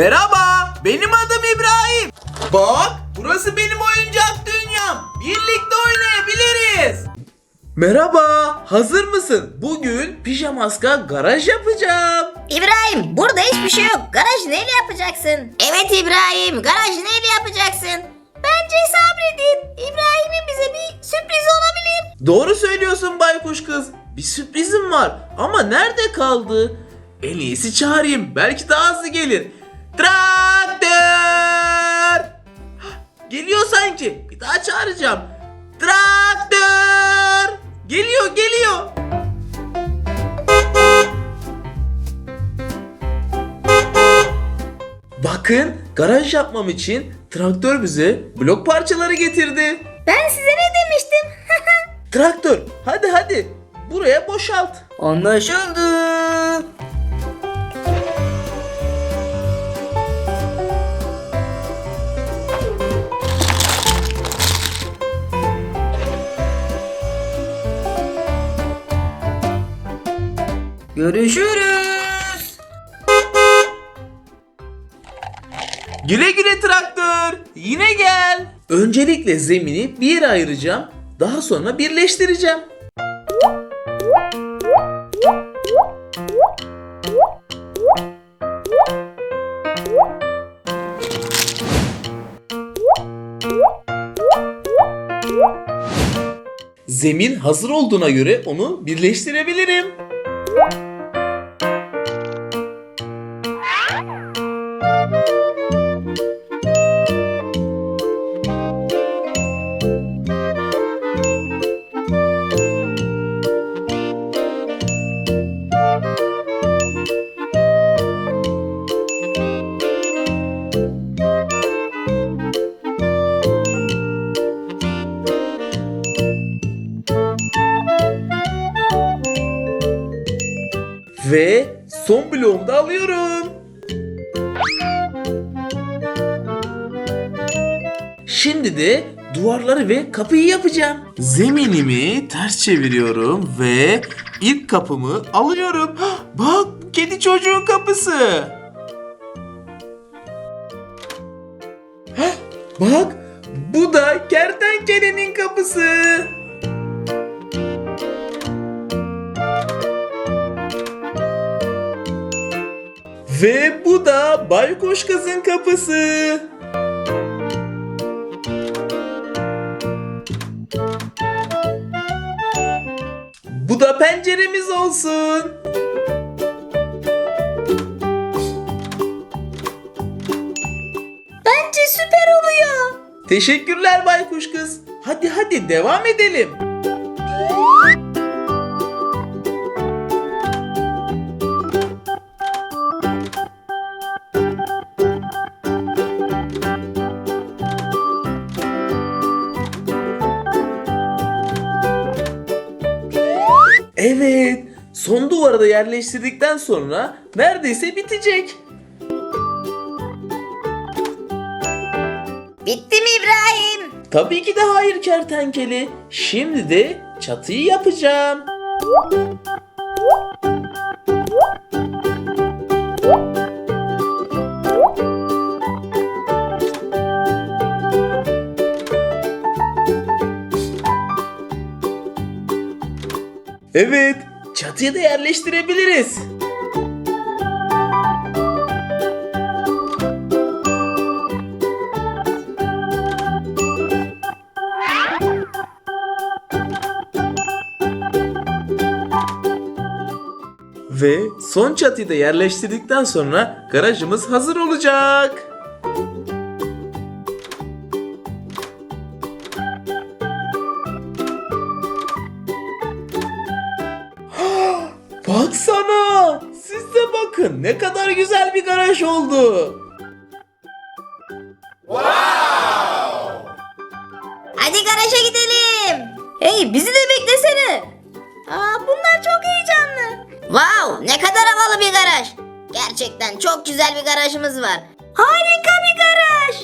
Merhaba, benim adım İbrahim. Bak, burası benim oyuncak dünyam. Birlikte oynayabiliriz. Merhaba, hazır mısın? Bugün pijamaska garaj yapacağım. İbrahim burada hiçbir şey yok. Garaj neyle yapacaksın? Evet İbrahim garaj neyle yapacaksın? Bence sabredin. İbrahim'in bize bir sürpriz olabilir. Doğru söylüyorsun baykuş kız. Bir sürprizim var ama nerede kaldı? En iyisi çağırayım. Belki daha hızlı gelir. Traktör! Geliyor sanki. Bir daha çağıracağım. Traktör! Geliyor, geliyor. Bakın, garaj yapmam için traktör bize blok parçaları getirdi. Ben size ne demiştim? Traktör hadi hadi buraya boşalt. Anlaşıldı. Görüşürüz. Güle güle traktör yine gel. Öncelikle zemini bir yere ayıracağım. Daha sonra birleştireceğim. Zemin hazır olduğuna göre onu birleştirebilirim. Ve son bloğumu da alıyorum. Şimdi de duvarları ve kapıyı yapacağım. Zeminimi ters çeviriyorum ve ilk kapımı alıyorum. Bak kedi çocuğun kapısı. Bak bu da kertenkelenin kapısı. Ve bu da baykuş kızın kapısı. Bu da penceremiz olsun. Bence süper oluyor. Teşekkürler baykuş kız. Hadi hadi devam edelim. Evet, son duvarı da yerleştirdikten sonra neredeyse bitecek. Bitti mi İbrahim? Tabii ki de hayır kertenkele. Şimdi de çatıyı yapacağım. Evet, çatıyı da yerleştirebiliriz. Ve son çatıyı da yerleştirdikten sonra garajımız hazır olacak. Bakın ne kadar güzel bir garaj oldu. Hadi garaja gidelim. Hey bizi de beklesene. Aa bunlar çok heyecanlı. Wow ne kadar havalı bir garaj. Gerçekten çok güzel bir garajımız var. Harika bir garaj.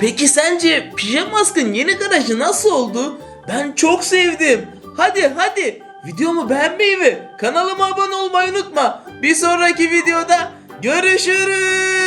Peki sence Pijamask'ın yeni garajı nasıl oldu? Ben çok sevdim. Hadi hadi Videomu beğenmeyi ve kanalıma abone olmayı unutma. Bir sonraki videoda görüşürüz.